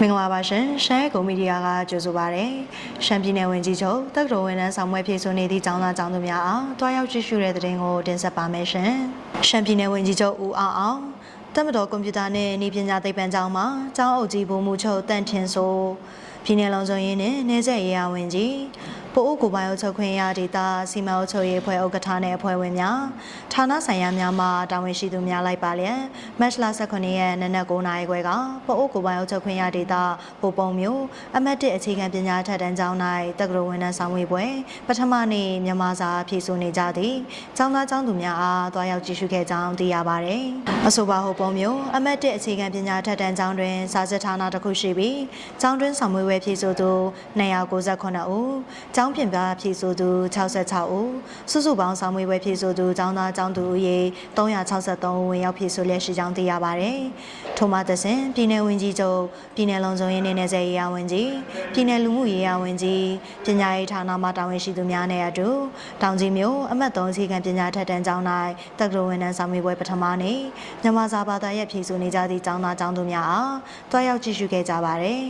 မင်္ဂလာပါရှင်ရှမ်းကုမ္မီဒီယာကကြိုဆိုပါရယ်ရှမ်းပြည်နယ်ဝင်ကြီးချုပ်တက္ကသိုလ်ဝန်ထမ်းဆောင်ပွဲဖြည့်ဆို့နေသည့်ကျောင်းသားကျောင်းသူများအားတွားရောက်ကြည့်ရှုတဲ့တဲ့တင်ကိုတင်ဆက်ပါမယ်ရှင်ရှမ်းပြည်နယ်ဝင်ကြီးချုပ်ဦးအောင်အောင်တမတော်ကွန်ပျူတာနဲ့ဤပညာသိပ္ပံကျောင်းမှာကျောင်းအုပ်ကြီးဘုံမှုချုပ်တန့်ထင်ဆိုပြည်နယ်လုံးစုံရင်းနဲ့နေဆက်ရေးရဝင်ကြီး ပို့အုပ်ကိုပိုင်အုပ်ချုပ်ခွင့်ရဒေတာစီမံအုပ်ချုပ်ရေးအဖွဲ့ဥက္ကဋ္ဌနဲ့အဖွဲ့ဝင်များဌာနဆိုင်ရာများမှတာဝန်ရှိသူများလိုက်ပါလျက်မတ်လ18ရက်နေ့နက်9:00နာရီခွဲကပို့အုပ်ကိုပိုင်အုပ်ချုပ်ခွင့်ရဒေတာပိုပုံမျိုးအမတ်1အခြေခံပညာထက်တန်းကျောင်း၌တက္ကသိုလ်ဝန်ထမ်းဆောင်ဝေပွဲပထမနေ့မြန်မာစာဖြည့်ဆို့နေကြသည့်ကျောင်းသားကျောင်းသူများအားတွားရောက်ကြည့်ရှုခဲ့ကြောင်းသိရပါသည်အဆိုပါဟိုပုံမျိုးအမတ်1အခြေခံပညာထက်တန်းကျောင်းတွင်စာစစ်ဌာနတစ်ခုရှိပြီးကျောင်းတွင်ဆောင်ဝေပွဲဖြည့်ဆို့သူ298ဦးကျောငပြင်ပဖြည့်ဆို့သူ66ဦးစုစုပေါင်းဆောင်ဝေပွဲဖြည့်ဆို့သူကျောင်းသားကျောင်းသူဦးရေ363ဦးဝင်ရောက်ဖြည့်ဆို့လျက်ရှိကြောင်းသိရပါသည်ထို့မှသဖြင့်ပြည်내ဝန်ကြီးချုပ်ပြည်내လုံခြုံရေးနဲ့နယ်စပ်ရေးရာဝန်ကြီးပြည်내လူမှုရေးရာဝန်ကြီးပညာရေးဌာနမှတာဝန်ရှိသူများနဲ့အတူတောင်ကြီးမြို့အမှတ်3အခြေခံပညာထက်တန်းကျောင်း၌တက္ကသိုလ်ဝန်ထမ်းဆောင်ဝေပွဲပထမနေ့မြန်မာစာဘာသာရပ်ဖြည့်ဆို့နေကြသည့်ကျောင်းသားကျောင်းသူများအားတွားရောက်ကြည့်ရှုခဲ့ကြပါသည်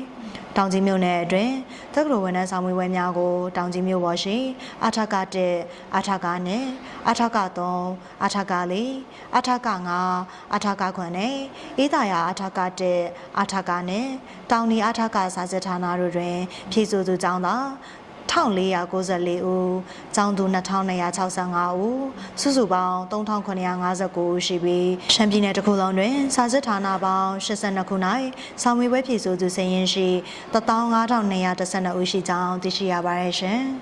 တောင်ကြီးမြို့နယ်အတွင်းတက္ကသိုလ်ဝန်ထမ်းဆောင်ဝေပွဲများကိုတောင် ်ကြီးမြို့ပေါ်ရှိအထက1အထကနဲ့အထက3အထက4အထက5အထက9နဲ့အေးသာယာအထက1အထကနဲ့တောင်နီအထကစာစစ်ဌာနတို့တွင်ဖြည့်ဆို့သူကျောင်းသား 1494ဦး၊ကျောင်းသူ2265ဦး၊စုစုပေါင်း3959ဦးရှိပြီးရှမ်းပြည်နယ်တစ်ခုလုံးတွင်စာစစ်ဌာနပေါင်း82ခု၌စာမေးပွဲဖြည့်ဆို့သူစာရင်းရှိ15212ဦးရှိကြောင်းသိရှိရပါတယ်ရှင်။